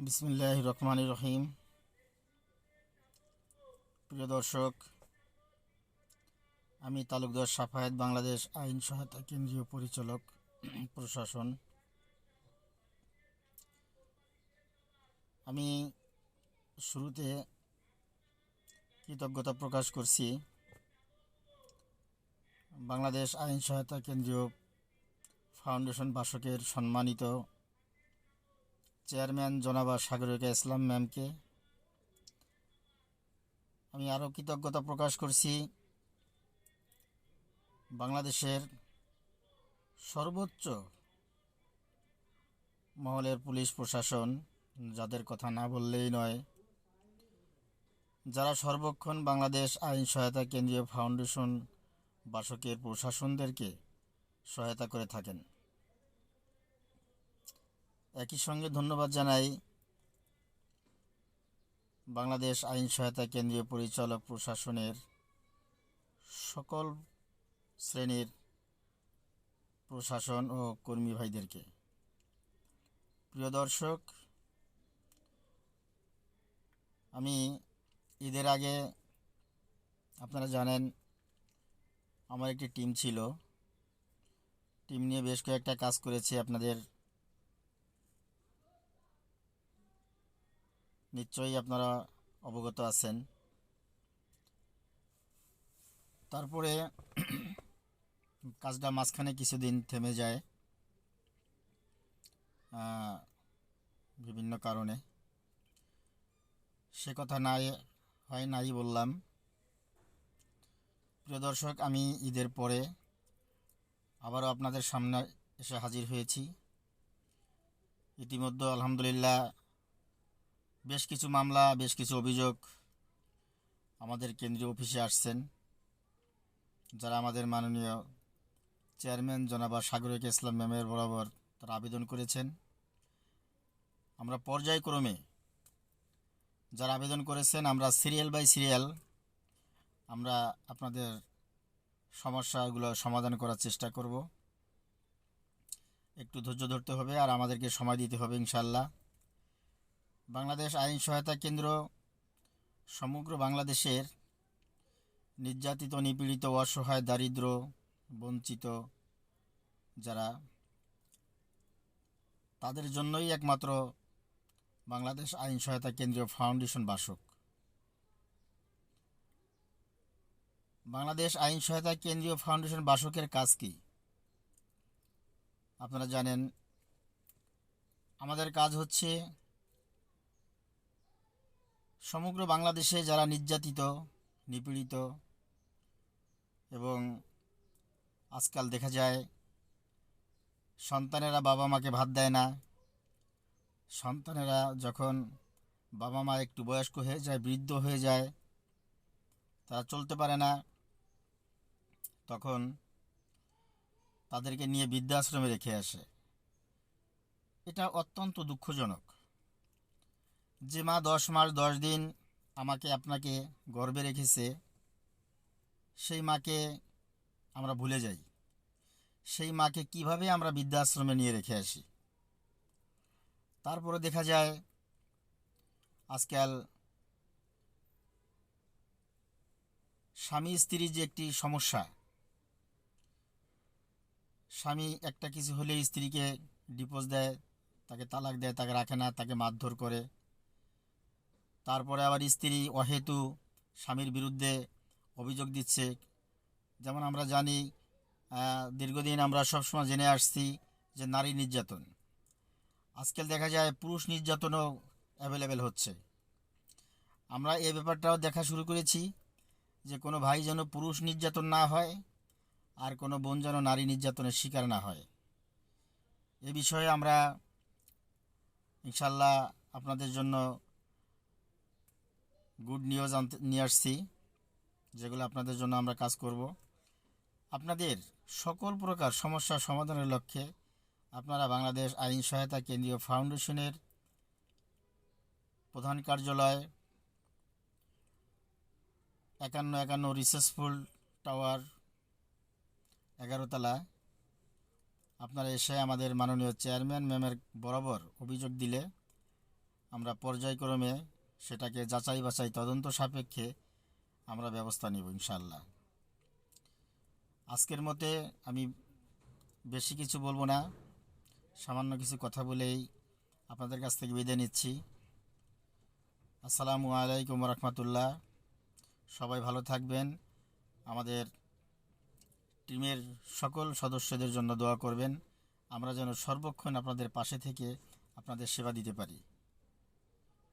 বিসমিল্লাহ রহমান রহিম। প্রিয় দর্শক, আমি তালুকদার সাফায়েত বাংলাদেশ আইন সহায়তা কেন্দ্রীয় পরিচালক, প্রশাসন। আমি শুরুতে কৃতজ্ঞতা প্রকাশ করছি বাংলাদেশ আইন সহায়তা কেন্দ্রীয় ফাউন্ডেশন বাসকের সম্মানিত চেয়ারম্যান জনাবা সাগরিকা ইসলাম ম্যামকে। আমি আরও কৃতজ্ঞতা প্রকাশ করছি। বাংলাদেশের সর্বোচ্চ মহলের পুলিশ প্রশাসন, যাদের কথা না বললেই নয়, যারা সর্বক্ষণ বাংলাদেশ আইন সহায়তা কেন্দ্রীয় ফাউন্ডেশন বাসকের প্রশাসনদেরকে সহায়তা করে থাকেন। একই সঙ্গে ধন্যবাদ জানাই বাংলাদেশ আইন সহায়তা কেন্দ্রীয় পরিচালক প্রশাসনের সকল শ্রেণির প্রশাসন ও কর্মী ভাইদেরকে। প্রিয় দর্শক, আমি ঈদের আগে আপনারা জানেন আমার একটি টিম ছিল। টিম নিয়ে বেশ কয়েকটা কাজ করেছি আপনাদের নিশ্চয়ই আপনারা অবগত আছেন। তারপরে কাজটা মাঝখানে কিছুদিন থেমে যায় বিভিন্ন কারণে। সে কথা নাই, হয় নাই বললাম। প্রিয় দর্শক, আমি ঈদের পরে আবারও আপনাদের সামনে এসে হাজির হয়েছি। ইতিমধ্যে আলহামদুলিল্লাহ বেশ কিছু মামলা, বেশ কিছু অভিযোগ আমাদের কেন্দ্রীয় অফিসে আসছেন। যারা আমাদের মাননীয় চেয়ারম্যান জনাবা সাগরিক ইসলাম ম্যামের বরাবর তারা আবেদন করেছেন। আমরা পর্যায়ক্রমে যারা আবেদন করেছেন, আমরা সিরিয়াল বাই সিরিয়াল আমরা আপনাদের সমস্যাগুলো সমাধান করার চেষ্টা করব। একটু ধৈর্য ধরতে হবে আর আমাদেরকে সময় দিতে হবে ইনশাল্লাহ বাংলাদেশ আইন সহায়তা কেন্দ্র সমগ্র বাংলাদেশের নির্যাতিত, নিপীড়িত অসহায় দারিদ্র বঞ্চিত যারা, তাদের জন্যই একমাত্র বাংলাদেশ আইন সহায়তা কেন্দ্রীয় ফাউন্ডেশন বাসক। বাংলাদেশ আইন সহায়তা কেন্দ্রীয় ফাউন্ডেশন বাসকের কাজ কি? আপনারা জানেন, আমাদের কাজ হচ্ছে সমগ্র বাংলাদেশে যারা নির্যাতিত, নিপীড়িত এবং আজকাল দেখা যায় সন্তানেরা বাবা মাকে ভাত দেয় না। সন্তানেরা যখন বাবা মা একটু বয়স্ক হয়ে যায়, বৃদ্ধ হয়ে যায়, তারা চলতে পারে না। তখন তাদেরকে নিয়ে বৃদ্ধাশ্রমে রেখে আসে। এটা অত্যন্ত দুঃখজনক। যে মা দশ মাস, দশ দিন আমাকে, আপনাকে গর্বে রেখেছে, সেই মাকে আমরা ভুলে যাই। সেই মাকে কীভাবে আমরা বৃদ্ধাশ্রমে নিয়ে রেখে আসি? তারপরে দেখা যায়, আজকাল স্বামী স্ত্রীর যে একটি সমস্যা, স্বামী একটা কিছু হলে স্ত্রীকে ডিপোজ দেয়, তাকে তালাক দেয়, তাকে রাখে না, তাকে মারধর করে। তারপরে আবার স্ত্রী অহেতু স্বামীর বিরুদ্ধে অভিযোগ দিচ্ছে। যেমন আমরা জানি দীর্ঘদিন আমরা সবসময় জেনে আসছি যে নারী নির্যাতন। আজকাল দেখা যায় পুরুষ নির্যাতনও অ্যাভেলেবেল হচ্ছে। আমরা এই ব্যাপারটাও দেখা শুরু করেছি যে কোনো ভাই যেন পুরুষ নির্যাতন না হয় আর কোনো বোন যেন নারী নির্যাতনের শিকার না হয়। এ বিষয়ে আমরা ইনশাল্লাহ আপনাদের জন্য গুড নিউজ আনতে, নিয়ে আসছি, যেগুলো আপনাদের জন্য আমরা কাজ করব। আপনাদের সকল প্রকার সমস্যা সমাধানের লক্ষ্যে আপনারা বাংলাদেশ আইন সহায়তা কেন্দ্রীয় ফাউন্ডেশনের প্রধান কার্যালয়, একান্ন একান্ন রিসার্চফুল টাওয়ার এগারোতলা, আপনারা এসে আমাদের মাননীয় চেয়ারম্যান ম্যামের বরাবর অভিযোগ দিলে আমরা পর্যায়ক্রমে সেটাকে যাচাই বাছাই তদন্ত সাপেক্ষে আমরা ব্যবস্থা নেব ইনশাল্লাহ আজকের মতে আমি বেশি কিছু বলব না। সামান্য কিছু কথা বলেই আপনাদের কাছ থেকে বিদায় নিচ্ছি। আসসালামু আলাইকুম রহমতুল্লাহ। সবাই ভালো থাকবেন। আমাদের টিমের সকল সদস্যদের জন্য দোয়া করবেন। আমরা যেন সর্বক্ষণ আপনাদের পাশে থেকে আপনাদের সেবা দিতে পারি।